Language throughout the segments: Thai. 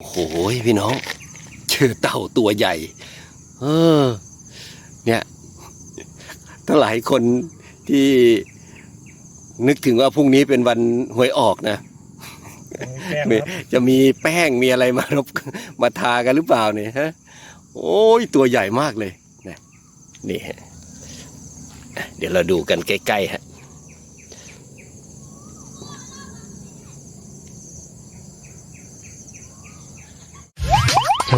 โอ้โหพี่น้องเจอเต่าตัวใหญ่ เออ เนี่ยถ้าหลายคนที่นึกถึงว่าพรุ่งนี้เป็นวันหวยออกนะ จะมีแป้งมีอะไรมารบมาทากันหรือเปล่าเนี่ยฮะ โอ้ยตัวใหญ่มากเลยนะนี่ เดี๋ยวเราดูกันใกล้ๆฮะ ช่อง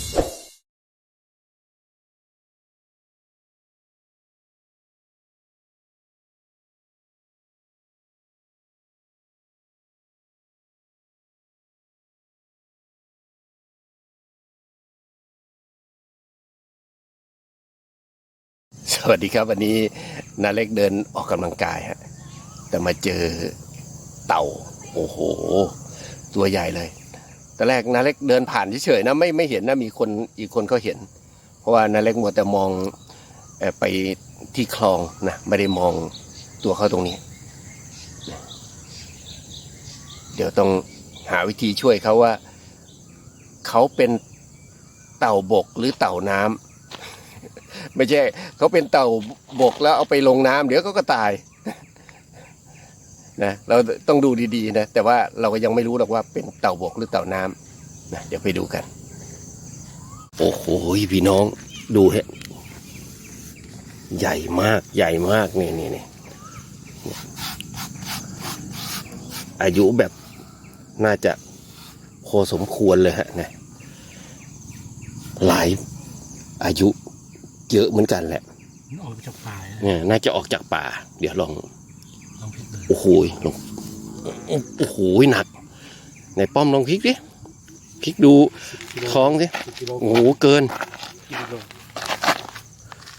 วัสดีครับ วันนี้นาเล็กเดินออกกำลังกายฮะแต่มาเจอเต่า โอ้โห ตัวใหญ่เลยแต่แรกนาเล็กเดินผ่านเฉยๆนะไม่ไม่เห็นนะมีคนอีกคนเขาเห็น เพราะว่านาเล็กมัวแต่มองไปที่คลองนะไม่ได้มองตัวเขาตรงนี้ เดี๋ยวต้องหาวิธีช่วยเขาว่า เขาเป็นเต่าบกหรือเต่าน้ำ ไม่ใช่เขาเป็นเต่าบกแล้วเอาไปลงน้ำเดี๋ยวเขาก็ตายนะเราต้องดูดีๆนะแต่ว่าเราก็ยังไม่รู้หรอกว่าเป็นเต่าบกหรือเต่าน้ำนะเดี๋ยวไปดูกัน โอ้โหพี่น้องดูฮะใหญ่มากใหญ่มากนี่นี่นี่อายุแบบน่าจะพอสมควรเลยฮะนะหลายอายุ เยอะเหมือนกันแหละมันออกมาจากป่านะเนี่ยน่าจะออกจากป่า เดี๋ยวลองลองพลิกดูโอ้โหลองโอ้โหหนักไหนป้อมลองพลิกดิพลิกดูท้องสิสิบกิโลโอ้โหเกินกิโล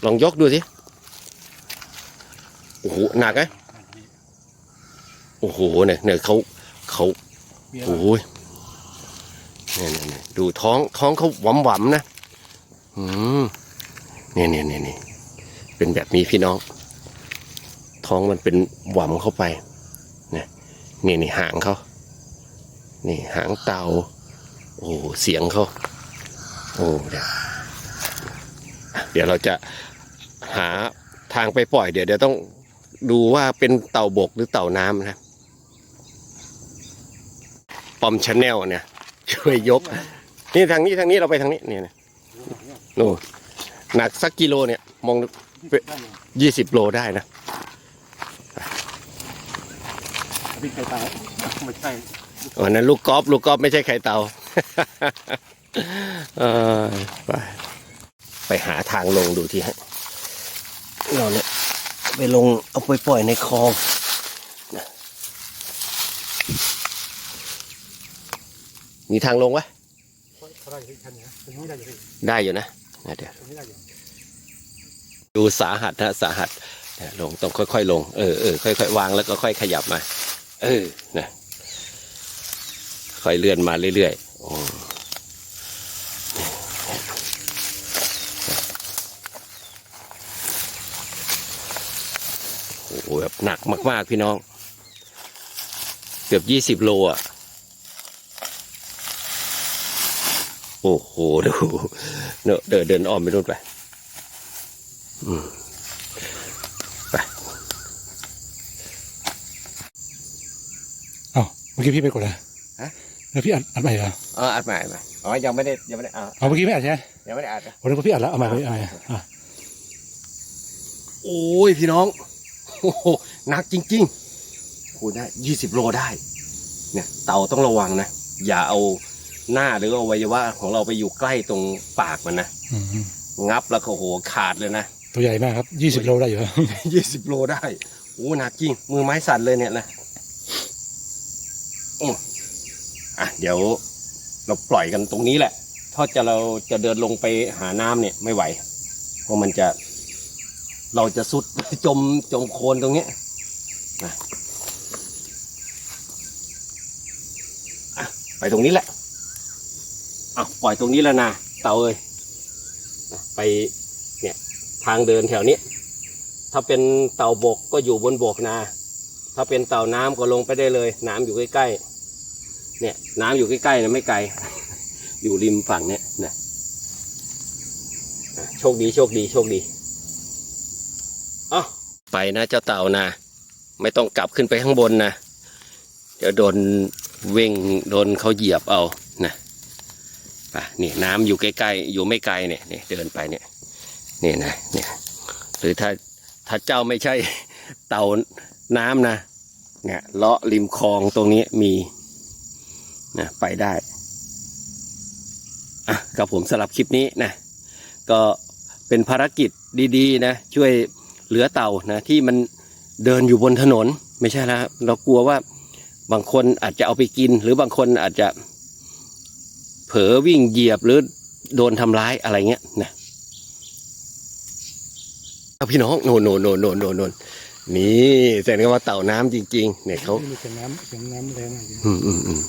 ลองยกดูสิโอ้โหหนักไหมโอ้โหเนี่ยเนี่ยเขาเขามีอะไรโอ้ยเนี่ยเนี่ยเนี่ยดูท้องท้องเขาหวำหวำๆนะอืม เนี่ยเนี่ยเนี่ยเนี่ยเป็นแบบนี้พี่น้อง ท้องมันเป็นหวำเข้าไปเนี่ยนี่นี่หางเขานี่หางเต่าโอ้เสียงเขาโอ้เดี๋ยวเดี๋ยวเราจะหาทางไปปล่อยเดี๋ยวเดี๋ยวต้องดูว่าเป็นเต่าบกหรือเต่าน้ำนะปอมชาแนลเนี่ยช่วยยก นี่ทางนี้ทางนี้เราไปทางนี้เนี่ยนะโน่น หนักสักกิโลเนี่ยมองยี่สิบโลได้นะพลิกไปตายไม่ใช่วันนั้นลูกกอล์ฟลูกกอล์ฟไม่ใช่ไข่เตาเออไปไปหาทางลงดูที่ฮะเราเนี่ยไปลงเอาไปปล่อยในคลองนะมีทางลงวะเขาได้ที่คันนี้ตรงนี้ได้อยู่ที่ได้อยู่นะ นะเดี๋ยวดูสาหัสนะสาหัสนะลงต้องค่อยๆลงเออเออค่อยๆวางแล้วก็ค่อยขยับมา เออนะค่อยเลื่อนมาเรื่อยๆโอ้โอ้โหแบบหนักมากๆพี่น้อง เกือบยี่สิบโลอะ โอ้โหดูเนอะเดินเดินอ้อมไปนู่นไปอ๋อเมื่อกี้พี่ไปกดอะไรฮะ แล้วพี่อัดอัดใหม่เหรอเอออัดใหม่อัดใหม่อ๋อยังไม่ได้ยังไม่ได้อ่าเอาเมื่อกี้ไม่อัดใช่ไหมยังไม่ได้อัดนะวันนี้ก็พี่อัดแล้วเอาใหม่เอาใหม่อะโอ้ยพี่น้องโอ้โหหนักจริงๆคุณนะยี่สิบโลได้ เนี่ย เต่าต้องระวังนะ อย่าเอา หน้าหรืออวัยวะของเราไปอยู่ใกล้ตรงปากมันนะอืมงับแล้วก็โอ้โหขาดเลยนะ ตัวใหญ่มากครับยี่สิบโลได้อยู่ครับ ยี่สิบโลได้โอ้หนักจริง มือไม้สั่นเลยเนี่ยนะอืมอะ เดี๋ยว เราปล่อยกันตรงนี้แหละ ถ้าจะเราจะเดินลงไปหาน้ำเนี่ยไม่ไหว เพราะมันจะ เราจะสุด จมจมโคลนตรงเนี้ยนะอะไปตรงนี้แหละ อะปล่อยตรงนี้แล้วนะเต่าเอ้ยไปเนี่ยทางเดินแถวนี้ ถ้าเป็นเต่าบกก็อยู่บนบกนะ ถ้าเป็นเต่าน้ำก็ลงไปได้เลย น้ำอยู่ใกล้ๆเนี่ยน้ำอยู่ใกล้ๆนะไม่ไกล อยู่ริมฝั่งเนี่ยนะโชคดีโชคดีโชคดีเอ้าไปนะเจ้าเต่านะ ไม่ต้องกลับขึ้นไปข้างบนนะเดี๋ยวโดนเว่งโดนเขาเหยียบเอา นะไปนี่น้ำอยู่ใกล้ๆอยู่ไม่ไกลเนี่ยนี่เดินไปเนี่ยนี่นะเนี่ยหรือถ้าถ้าเจ้าไม่ใช่เต่าน้ำนะเนี่ยเลาะริมคลองตรงนี้มีนะไปได้อะกับผมสำหรับคลิปนี้นะก็เป็นภารกิจดีๆนะช่วยเหลือเต่านะที่มันเดินอยู่บนถนนไม่ใช่แล้วเรากลัวว่าบางคนอาจจะเอาไปกิน หรือบางคนอาจจะ ผลอวิ่งเหยียบหรือโดนทำร้ายอะไรเงี้ยนะเอาพี่น้องโนนโนนโนนโนนโนนโนนนี่แสดงว่าเต่าน้ำจริง ๆ เนี่ยเขามีเสียงน้ำเสียงน้ำแรงอะไรอย่างเงี้ยอืมอืมอืม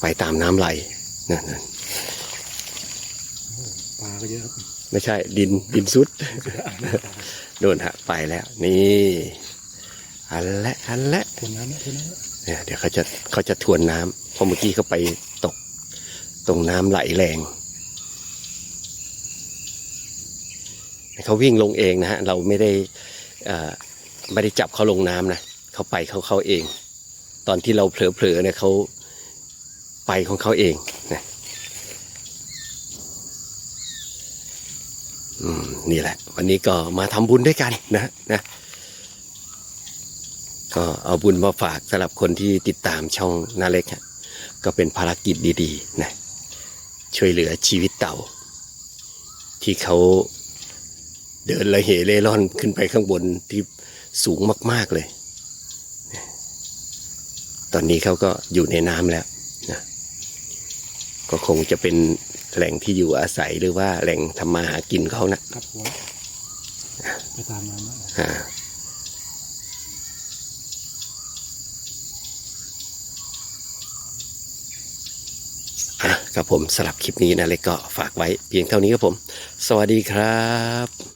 ไปตามน้ำไหลนั่นนั่นปลาก็เยอะครับไม่ใช่ ดินดินซุดโดนฮะไปแล้ว นี่อันละอันละทวนน้ำนะทวนน้ำนะเนี่ยเดี๋ยวเขาจะเขาจะทวนน้ำเพราะเมื่อกี้เขาไปตก ตรงน้ำไหลแรงเขาวิ่งลงเองนะฮะ เราไม่ได้ไม่ได้จับเขาลงน้ำนะเขาไปเขาเขาเอง ตอนที่เราเผลอๆเนี่ยเขาไปของเขาเองนะอืมนี่แหละ วันนี้ก็มาทำบุญด้วยกันนะนะก็เอาบุญมาฝากสำหรับคนที่ติดตามช่องนาเล็กฮะก็เป็นภารกิจดี ๆ นะ ช่วยเหลือชีวิตเต่า ที่เขาเดินละเหเร่ร่อนขึ้นไปข้างบนที่สูงมาก ๆเลยนะตอนนี้เขาก็อยู่ในน้ำแล้วนะก็คงจะเป็นแหล่งที่อยู่อาศัยหรือว่าแหล่งทำมาหากินเขานะกลับหัวไปตามน้ำนะอ่า ครับผมสลับคลิปนี้นะเล็กก็ฝากไว้เพียงเท่านี้ครับผม สวัสดีครับ